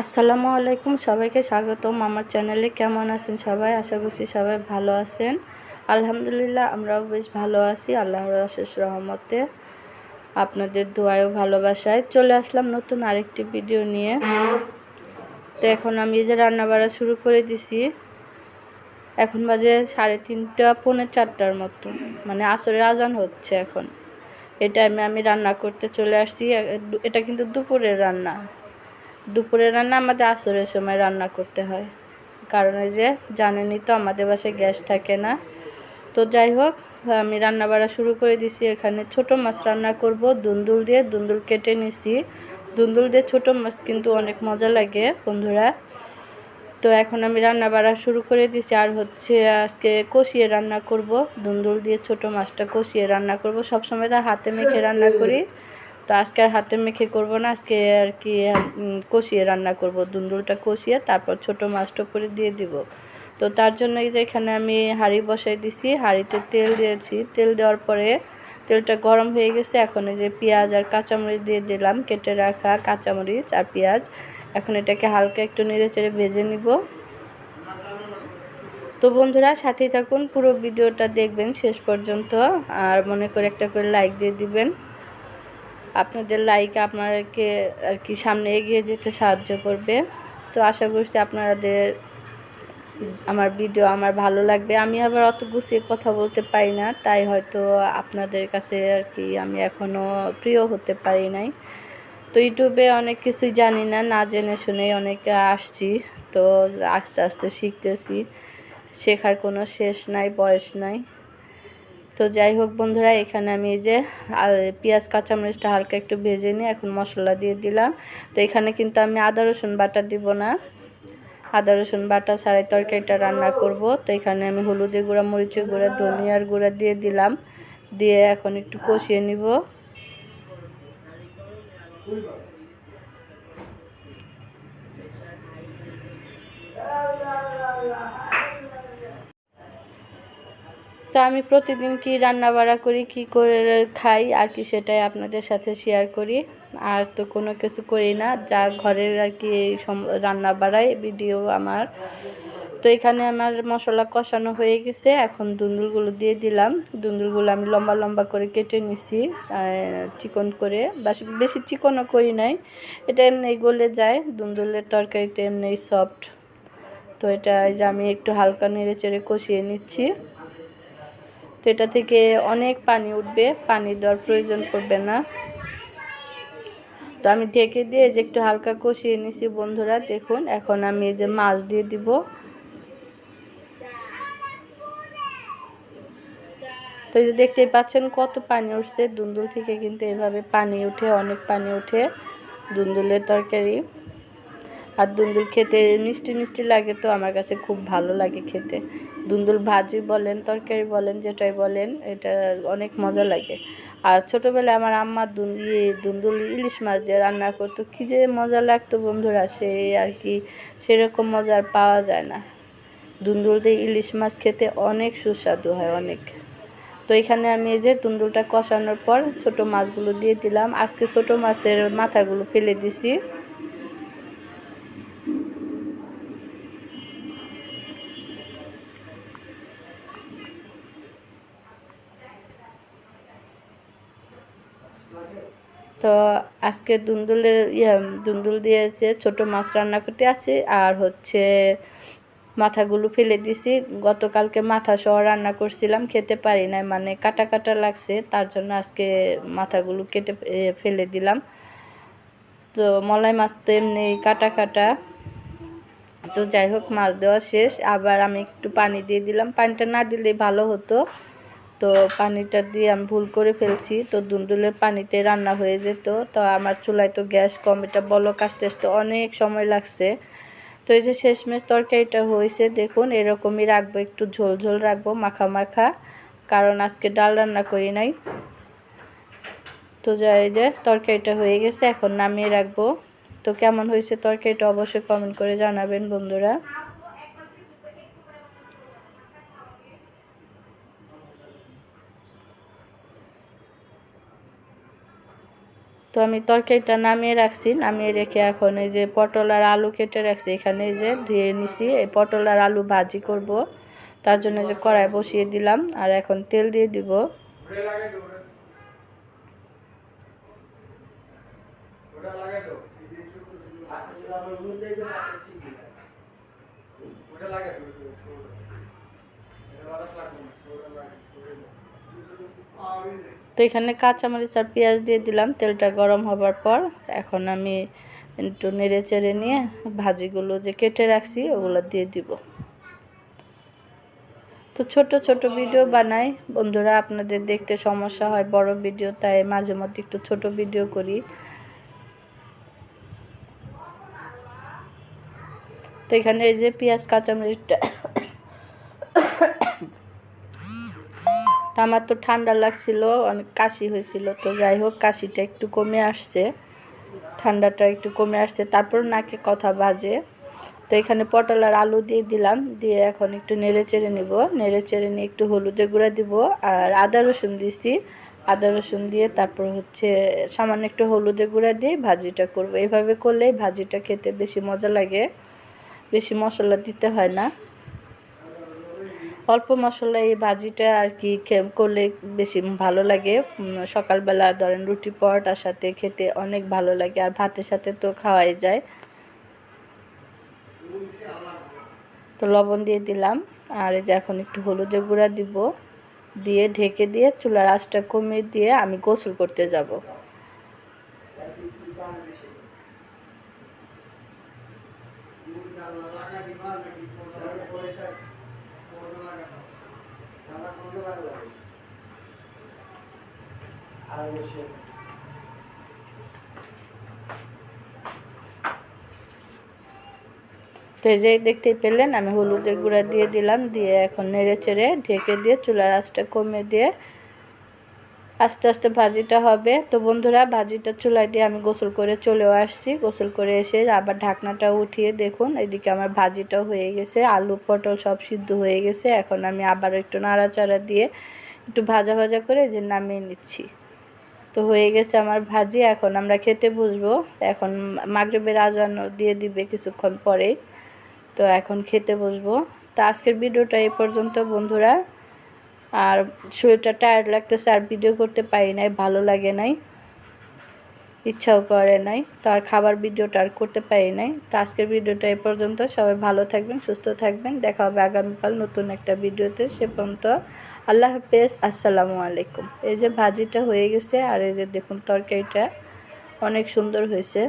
আসসালামু আলাইকুম, সবাইকে স্বাগতম আমার চ্যানেলে। কেমন আছেন সবাই? আশা করছি সবাই ভালো আছেন। আলহামদুলিল্লাহ, আমরাও বেশ ভালো আছি, আল্লাহর অশেষ রহমতে। আপনাদের দোয়ায়ও ভালোবাসায় চলে আসলাম নতুন আরেকটি ভিডিও নিয়ে। তো এখন আমি যে রান্না বাড়া শুরু করে দিছি। এখন বাজে সাড়ে তিনটা, পৌনে চারটার মতো। মানে আসরের আজান হচ্ছে এখন। এই টাইমে আমি রান্না করতে চলে আসছি। এটা কিন্তু দুপুরের রান্না। দুপুরে রান্না আমাদের আসরের সময় রান্না করতে হয়। কারণ ওই যে জানেনই তো আমাদের বাসায় গ্যাস থাকে না। তো যাই হোক, আমি রান্না বাড়া শুরু করে দিছি। এখানে ছোট মাছ রান্না করব, দুন্দুল দিয়ে দুন্দুল কেটে নিছি। দুন্দুল দিয়ে ছোট মাছ কিন্তু অনেক মজা লাগে, বন্ধুরা। তো এখন আমি রান্না বাড়া শুরু করে দিছি। আর হচ্ছে আজকে কষিয়ে রান্না করব। দুন্দুল দিয়ে ছোট মাছটা কষিয়ে রান্না করব। সবসময় তার হাতে মেখে রান্না করি। তো আজকে আর হাতে মেখে করব না, আজকে আর কি কষিয়ে রান্না করব। দুন্দুলটা কষিয়ে তারপর ছোট মাছটা করে দিয়ে দিব। তো তার জন্য এই যে এখানে আমি হাঁড়ি বসাই দিছি, হাঁড়িতে তেল দিয়েছি। তেল দেওয়ার পরে তেলটা গরম হয়ে গেছে, এখন এই যে পেঁয়াজ আর কাঁচামরিচ দিয়ে দিলাম, কেটে রাখা কাঁচামরিচ আর পেঁয়াজ। এখন এটাকে হালকা একটু নেড়ে চেড়ে ভেজে নিব। তো বন্ধুরা, সাথেই থাকুন, পুরো ভিডিওটা দেখবেন শেষ পর্যন্ত, আর মনে করে একটা করে লাইক দিয়ে দিবেন। আপনাদের লাইক আপনাকে আর কি সামনে এগিয়ে যেতে সাহায্য করবে। তো আশা করছি আপনাদের আমার ভিডিও আমার ভালো লাগবে। আমি আবার অত গুছিয়ে কথা বলতে পারি না, তাই হয়তো আপনাদের কাছে আর কি আমি এখনও প্রিয় হতে পারি নাই। তো ইউটিউবে অনেক কিছুই জানি না না জেনে শুনে অনেকে আসছি, তো আস্তে আস্তে শিখতেছি। শেখার কোনো শেষ নাই, বয়স নাই। তো যাই হোক বন্ধুরা, এখানে আমি এই যে পেঁয়াজ, কাঁচামরিচটা হালকা একটু ভেজে নিয়ে এখন মশলা দিয়ে দিলাম। তো এখানে কিন্তু আমি আদা, রসুন বাটা দিব না। আদা, রসুন বাটা ছাড়াই তরকারিটা রান্না করব। তো এখানে আমি হলুদের গুঁড়া, মরিচের গুঁড়া, ধনিয়ার গুঁড়া দিয়ে দিলাম। দিয়ে এখন একটু কষিয়ে নিব। তো আমি প্রতিদিন কি রান্না বাড়া করি, কি করে খাই আর কি সেটাই আপনাদের সাথে শেয়ার করি। আর তো কোনো কিছু করি না, যা ঘরের আর কি রান্না বাড়াই ভিডিও আমার। তো এখানে আমার মশলা কষানো হয়ে গেছে, এখন দুন্দুলগুলো দিয়ে দিলাম। দুন্দুলগুলো আমি লম্বা লম্বা করে কেটে নিছি চিকন করে। বেশি চিকনও করি নাই, এটা এমনি গলে যায়, দুন্দুলের তরকারিটা এমনি সফট তো এটা এই যে আমি একটু হালকা নেড়ে চেড়ে কষিয়ে নিচ্ছি। তো এটা থেকে অনেক পানি উঠবে, পানি দেওয়ার প্রয়োজন পড়বে না। তো আমি ঢেকে দিয়ে যে একটু হালকা কষিয়ে নিছি বন্ধুরা, দেখুন, এখন আমি যে মাছ দিয়ে দিব। তো এই যে দেখতেই পাচ্ছেন কত পানি উঠছে, দুন্দুল থেকে কিন্তু এভাবে পানি উঠে, অনেক পানি উঠে দুন্দুলের তরকারি। আর দুন্দুল খেতে মিষ্টি মিষ্টি লাগে তো আমার কাছে খুব ভালো লাগে খেতে। দুন্দুল ভাজি বলেন, তরকারি বলেন, যেটাই বলেন, এটা অনেক মজা লাগে। আর ছোটোবেলায় আমার আম্মা ইয়ে দুন্দুল ইলিশ মাছ দিয়ে রান্না করতো। কী যে মজা লাগতো বন্ধুরা, সে আর কি সেরকম মজা আর পাওয়া যায় না। দুন্দুল দিয়ে ইলিশ মাছ খেতে অনেক সুস্বাদু হয় অনেক। তো এখানে আমি এই যে দুন্দুলটা কষানোর পর ছোট মাছগুলো দিয়ে দিলাম। আজকে ছোট মাছের মাথাগুলো ফেলে দিছি। তো আজকে দুন্দুলের ইয়ে দুন্দুল দিয়েছে, ছোট মাছ রান্না করতে আছে আর হচ্ছে মাথাগুলো ফেলে দিছি। গতকালকে মাথা সহ রান্না করছিলাম, খেতে পারি না মানে কাটা কাটা লাগছে, তার জন্য আজকে মাথাগুলো কেটে ফেলে দিলাম। তো মলাই মাছ তো এমনি কাটা কাটা। তো যাই হোক, মাছ দেওয়া শেষ। আবার আমি একটু পানি দিয়ে দিলাম। পানিটা না দিলে ভালো হতো। তো পানিটা দিয়ে আমি ভুল করে ফেলছি। তো দুন্দুলের পানিতে রান্না হয়ে যেত। তো আমার চুলায় তো গ্যাস কম, এটা বলক আসতে আসতে অনেক সময় লাগছে। তো এই যে শেষমেশ তরকারিটা হয়েছে, দেখুন, এরকমই রাখব, একটু ঝোল ঝোল রাখব, মাখা মাখা। কারণ আজকে ডাল রান্না করি নাই। তো যাই যে তরকারিটা হয়ে গেছে, এখন নামিয়ে রাখব। তো কেমন হয়েছে তরকারিটা অবশ্যই কমেন্ট করে জানাবেন বন্ধুরা। আমি তরকারিটা নামিয়ে রাখছি, নামিয়ে রেখে এখন এই যে পটল আর আলু কেটে রাখছি। এখানে এই যে ধুয়ে নিছি, এই পটল আর আলু ভাজি করব। তার জন্য যে কড়াই বসিয়ে দিলাম আর এখন তেল দিয়ে দিব। তো এখানে কাঁচামরিচ আর পেঁয়াজ দিয়ে দিলাম। তেলটা গরম হবার পর এখন আমি একটু নেড়ে চেড়ে নিয়ে ভাজিগুলো যে কেটে রাখছি ওগুলো দিয়ে দিব। তো ছোট ছোট ভিডিও বানাই। বন্ধুরা, আপনাদের দেখতে সমস্যা হয়, বড় ভিডিও, তাই মাঝে মধ্যে একটু ছোট ভিডিও করি। তো এখানে এই যে পেঁয়াজ, কাঁচামরিচটা তো আমার তো ঠান্ডা লাগছিল, অনেক কাশি হয়েছিল, তো যাই হোক, কাশিটা একটু কমে আসছে, ঠান্ডাটা একটু কমে আসছে, তারপর নাকে কথা বাজে, তো এখানে পটল আর আলু দিয়ে দিলাম, দিয়ে এখন একটু নেড়ে চেড়ে নিব, নেড়ে চেড়ে নিয়ে একটু হলুদের গুঁড়া দিব, আর আদা রসুন দিছি, আদা রসুন দিয়ে তারপর হচ্ছে সামান্য একটু হলুদের গুঁড়া দিয়ে ভাজিটা করব, এভাবে করলে ভাজিটা খেতে বেশি মজা লাগে, বেশি মশলা দিতে হয় না। অল্প মশলা এই ভাজিটা আর কি করলে বেশি ভালো লাগে। সকালবেলা ধরেন রুটি পরোটার সাথে খেতে অনেক ভালো লাগে, আর ভাতের সাথে তো খাওয়াই যায়। তো লবণ দিয়ে দিলাম, আর এই যে এখন একটু হলুদের গুঁড়া দিব। দিয়ে ঢেকে দিয়ে চুলার আঁচটা কমিয়ে দিয়ে আমি গোসল করতে যাব। তো এই যে দেখতেই পেলেন, আমি হলুদের গুঁড়া দিয়ে দিলাম, দিয়ে এখন নেড়ে চেড়ে ঢেকে দিয়ে চুলার আঁচটা কমে দিয়ে আস্তে আস্তে ভাজিটা হবে। তো বন্ধুরা, ভাজিটা চুলায় দিয়ে আমি গোসল করে চলেও আসছি। গোসল করে এসে আবার ঢাকনাটা উঠিয়ে দেখুন, এদিকে আমার ভাজিটাও হয়ে গেছে, আলু, পটল সব সিদ্ধ হয়ে গেছে। এখন আমি আবার একটু নাড়াচাড়া দিয়ে একটু ভাজা ভাজা করে যে নামিয়ে নিচ্ছি। তো হয়ে গেছে আমার ভাজি, এখন আমরা খেতে বসবো। এখন মাগরেবের আজান দিয়ে দিবে কিছুক্ষণ পরেই। তো এখন খেতে বসবো। তো আজকের ভিডিওটা এই পর্যন্ত, বন্ধুরা। আর শরীরটা টায়ার্ড লাগতেছে আর ভিডিও করতে পারি নাই, ভালো লাগে নাই, ইচ্ছাও করে নাই, তো আর খাবার ভিডিওটা আর করতে পারি নাই। তো আজকের ভিডিওটা এ পর্যন্ত, সবাই ভালো থাকবেন, সুস্থ থাকবেন, দেখা হবে আগামীকাল নতুন একটা ভিডিওতে সে পর্যন্ত আল্লাহ হাফেজ, আসসালামু আলাইকুম। এই যে ভাজিটা হয়ে গেছে, আর এই যে দেখুন তরকারিটা অনেক সুন্দর হয়েছে।